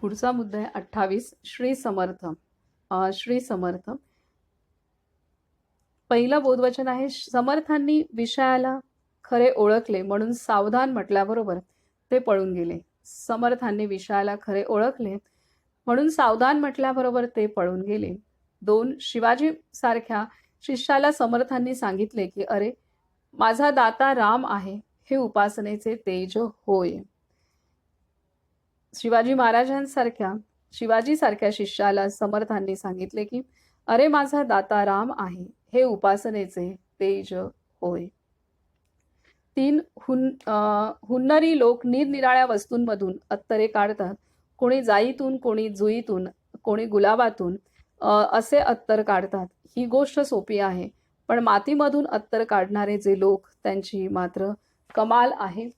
पुढचा मुद्दा आहे अठ्ठावीस. श्री समर्थ. श्री समर्थ. पहिलं बोधवचन आहे समर्थांनी विषयाला खरे ओळखले म्हणून सावधान म्हटल्याबरोबर ते पळून गेले. समर्थांनी विषयाला खरे ओळखले म्हणून सावधान म्हटल्याबरोबर ते पळून गेले. दोन शिवाजी सारख्या शिष्याला समर्थांनी सांगितले की अरे माझा दाता राम आहे हे उपासनेचे तेज होय. शिवाजी महाराजांसारख्या शिवाजी सारख्या शिष्याला समर्थांनी सांगितले की अरे माझा दाता राम आहे हे उपासनेचे तेज होय. तीन हुन हुन्नरी लोक निरनिराळ्या वस्तूंमधून अत्तरे काढतात. कोणी जाईतून कोणी जुईतून कोणी गुलाबातून असे अत्तर काढतात. ही गोष्ट सोपी आहे पण मातीमधून अत्तर काढणारे जे लोक त्यांची मात्र कमाल आहे.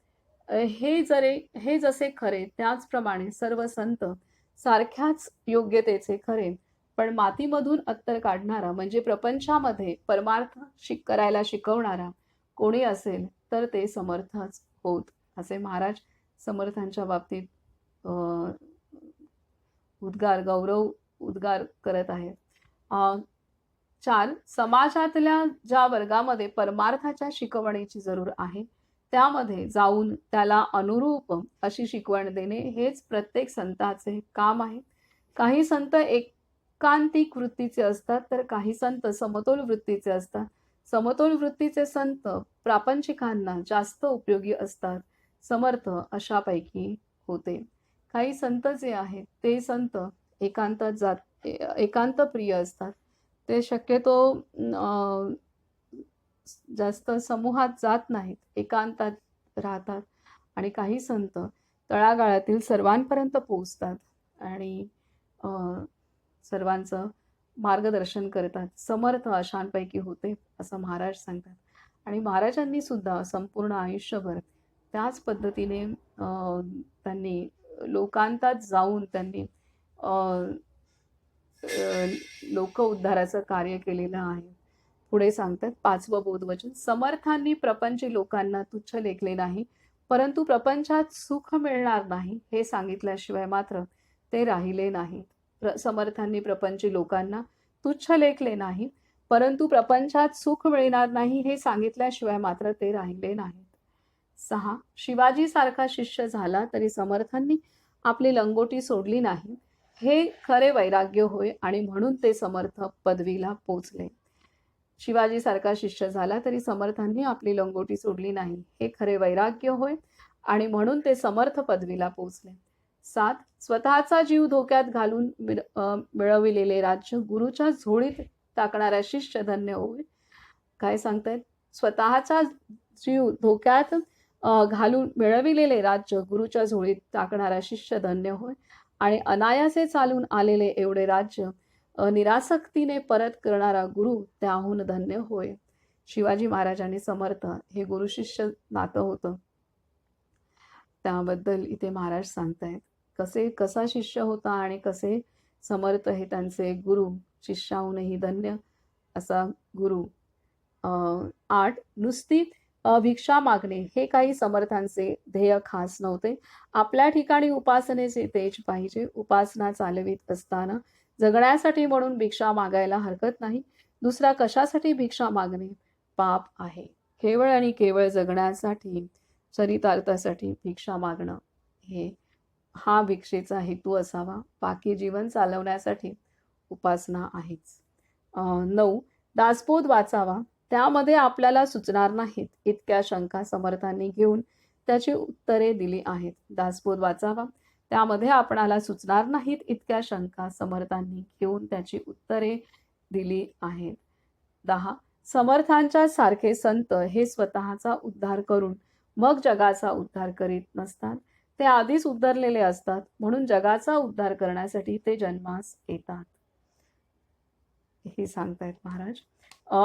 हे जरे हे जसे खरे त्याचप्रमाणे सर्व संत सारख्याच योग्यतेचे खरे. पण मातीमधून अत्तर काढणारा म्हणजे प्रपंचामध्ये परमार्थ शिक करायला शिकवणारा कोणी असेल तर ते समर्थच होत. असे महाराज समर्थांच्या बाबतीत उद्गार गौरव उद्गार करत आहेत. चार समाजातल्या ज्या वर्गामध्ये परमार्थाच्या शिकवणीची जरूर आहे त्यामध्ये जाऊन त्याला अनुरूप अशी शिकवण देणे हेच प्रत्येक संताचे काम आहे. काही संत एकांतिक वृत्तीचे असतात तर काही संत समतोल वृत्तीचे असतात. समतोल वृत्तीचे संत प्रापंचिकांना जास्त उपयोगी असतात समर्थ अशापैकी होते. काही संत जे आहेत ते संत एकांतात जात एकांत प्रिय असतात. ते शक्यतो जास्त समूहात जात नाहीत एकांतात राहतात आणि काही संत तळागाळातील सर्वांपर्यंत पोहोचतात आणि सर्वांचं मार्गदर्शन करतात. समर्थ अशांपैकी होते असं महाराज सांगतात. आणि महाराजांनी सुद्धा संपूर्ण आयुष्यभर त्याच पद्धतीने त्यांनी लोकांतात जाऊन त्यांनी लोक उद्धाराचं कार्य केलेलं आहे. पुढे सांगतात पाचवं बोधवचन. समर्थांनी प्रपंची लोकांना तुच्छ लेखले नाही परंतु प्रपंचात सुख मिळणार नाही हे सांगितल्याशिवाय मात्र ते राहिले नाहीत. प्र समर्थांनी प्रपंची लोकांना तुच्छ लेखले नाही परंतु प्रपंचात सुख मिळणार नाही हे सांगितल्याशिवाय मात्र ते राहिले नाहीत. सहा शिवाजी सारखा शिष्य झाला तरी समर्थांनी आपली लंगोटी सोडली नाही. हे खरे वैराग्य होय आणि म्हणून ते समर्थ पदवीला पोचले. शिवाजीसारखा शिष्य झाला तरी समर्थांनी आपली लंगोटी सोडली नाही. हे खरे वैराग्य होय आणि म्हणून ते समर्थ पदवीला पोचले. सात स्वतःचा जीव धोक्यात घालून अं, मिळविलेले राज्य गुरुच्या झोळीत टाकणारा शिष्य धन्य होय. काय सांगतायत? स्वतःचा जीव धोक्यात घालून मिळविलेले राज्य गुरुच्या झोळीत टाकणारा शिष्य धन्य होय आणि अनायासे चालून आलेले एवढे राज्य निरासक्तीने परत करणारा गुरु त्याहून धन्य होय. शिवाजी महाराजांनी समर्थ हे गुरु शिष्य नातं होतं. त्याबद्दल इथे महाराज सांगतायत. कसे कसा शिष्य होता आणि कसे समर्थ हे त्यांचे गुरु शिष्याहूनही धन्य असा गुरु. आठ नुसती भिक्षा मागणे हे काही समर्थांचे ध्येय खास नव्हते. आपल्या ठिकाणी उपासनेचे तेज पाहिजे. उपासना चालवीत असताना जगण्यासाठी म्हणून भिक्षा मागायला हरकत नाही. दुसरा कशासाठी भिक्षा मागणे? पाप आहे. केवळ आणि केवळ जगण्यासाठी चरितार्थासाठी भिक्षा मागणं हे हा भिक्षेचा हेतू असावा. बाकी जीवन चालवण्यासाठी उपासना आहेच. नऊ. दासबोध वाचावा. त्यामध्ये आपल्याला सुचणार नाहीत. इतक्या शंका समर्थांनी घेऊन त्याची उत्तरे दिली आहेत. दासबोध वाचावा. त्यामध्ये आपणाला सुचणार नाहीत इतक्या शंका समर्थांनी घेऊन त्याची उत्तरे दिली आहेत. दहा. समर्थांच्या सारखे संत हे स्वतःचा उद्धार करून मग जगाचा उद्धार करीत नसतात. ते आधीच उद्धरलेले असतात म्हणून जगाचा उद्धार करण्यासाठी ते जन्मास येतात. हे सांगतायत महाराज.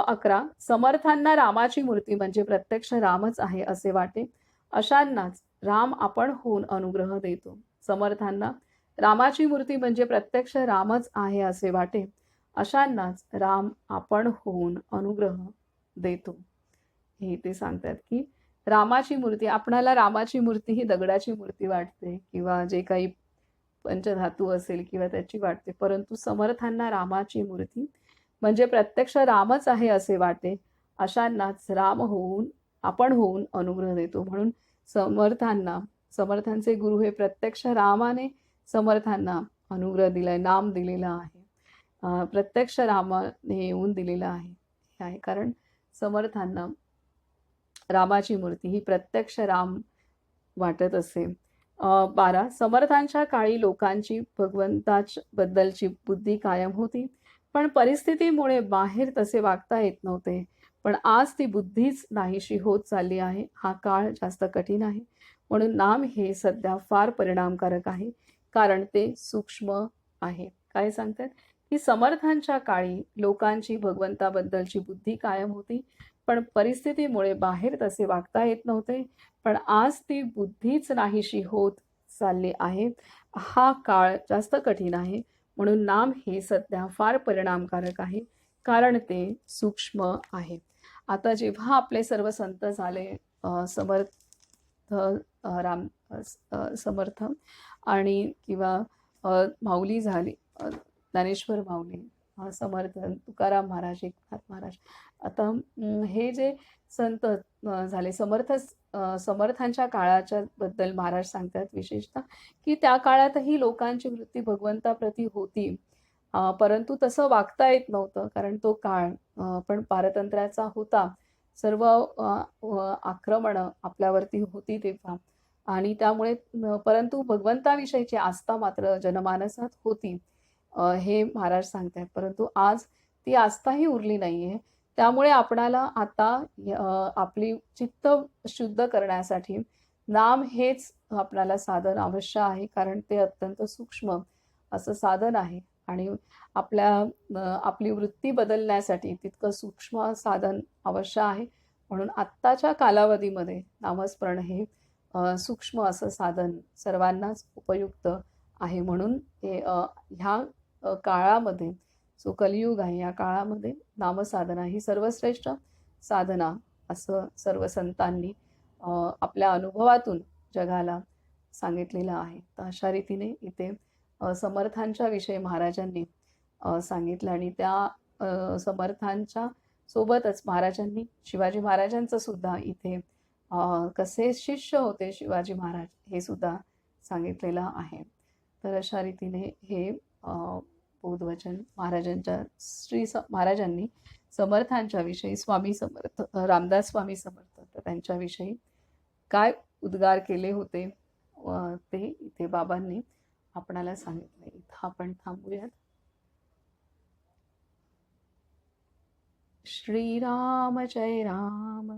अकरा. समर्थांना रामाची मूर्ती म्हणजे प्रत्यक्ष रामच आहे असे वाटे. अशांनाच राम आपण होऊन अनुग्रह देतो. समर्थांना. रामाची मूर्ती म्हणजे प्रत्यक्ष रामच आहे असे वाटे. अशांनाच राम आपण होऊन अनुग्रह देतो. हे ते सांगतात की रामाची मूर्ती आपणाला रामाची मूर्ती ही दगडाची मूर्ती वाटते किंवा जे काही पंचधातू असेल किंवा त्याची वाटते. परंतु समर्थांना रामाची मूर्ती म्हणजे प्रत्यक्ष रामच आहे असे वाटे. अशांनाच राम होऊन आपण होऊन अनुग्रह देतो. म्हणून समर्थांना समर्थांचे गुरु हे प्रत्यक्ष रामाने समर्थांना अनुग्रह दिलाय नाम दिलेला आहे. प्रत्यक्ष रामाने येऊन दिलेला आहे. हे आहे कारण समर्थांना रामाची मूर्ती ही प्रत्यक्ष राम वाटत असे. अं, बारा समर्थांच्या काळी लोकांची भगवंताबद्दलची बुद्धी कायम होती पण परिस्थितीमुळे बाहेर तसे वागता येत नव्हते. पण आज ती बुद्धीच नाहीशी होत चालली आहे. हा काळ जास्त कठीण आहे. म्हणून नाम हे सध्या फार परिणामकारक आहे. कारण ते सूक्ष्म आहे. काय सांगतात? की समर्थांच्या काळी लोकांची भगवंताबद्दलची बुद्धी कायम होती. पण परिस्थितीमुळे बाहेर तसे वागता येत नव्हते. पण आज ती बुद्धीच नाहीशी होत चालली आहे. हा काळ जास्त कठीण आहे. म्हणून नाम हे सध्या फार परिणामकारक आहे. कारण ते सूक्ष्म आहे. आता जेव्हा आपले सर्व संत झाले समर्थ राम समर्थ आणि किंवा माऊली झाली. ज्ञानेश्वर माऊली समर्थ तुकाराम महाराज एकनाथ महाराज. आता हे जे संत झाले समर्थ समर्थांच्या काळाच्या बद्दल महाराज सांगतात विशेषतः की त्या काळातही लोकांची वृत्ती भगवंताप्रती होती. परंतु तसं वागता येत नव्हतं कारण तो काळ पण पारतंत्र्याचा होता. सर्व आक्रमणं आपल्यावरती होती तेव्हा. आणि त्यामुळे परंतु भगवंताविषयीची आस्था मात्र जनमानसात होती. हे महाराज सांगतात परंतु आज ती आस्थाही उरली नाही आहे त्यामुळे आपणाला आता आपली चित्त शुद्ध करण्यासाठी नाम हेच आपल्याला साधन अवश्य आहे. कारण ते अत्यंत सूक्ष्म असं साधन आहे. आणि आपल्या आपली वृत्ती बदलण्यासाठी तितकं सूक्ष्म साधन अवश्य आहे. म्हणून आत्ताच्या कालावधीमध्ये नामस्मरण हे सूक्ष्म असं साधन सर्वांनाच उपयुक्त आहे म्हणून हे ह्या काळामध्ये जो कलियुग आहे या काळामध्ये नामसाधना ही सर्वश्रेष्ठ साधना असं सर्व संतांनी आपल्या अनुभवातून जगाला सांगितलेलं आहे. तर अशा रीतीने इथे समर्थांच्या विषयी महाराजांनी सांगितलं आणि त्या समर्थांच्या सोबतच महाराजांनी शिवाजी महाराजांचं सुद्धा इथे कसे शिष्य होते शिवाजी महाराज हे सुद्धा सांगितलेलं आहे. तर अशा रीतीने हे बोधवचन महाराजांच्या श्री स महाराजांनी समर्थांच्याविषयी स्वामी समर्थ रामदास स्वामी समर्थ तर त्यांच्याविषयी काय उद्गार केले होते ते इथे बाबांनी आपणाला सांगितले. इथं आपण थांबूयात. श्रीराम जय राम.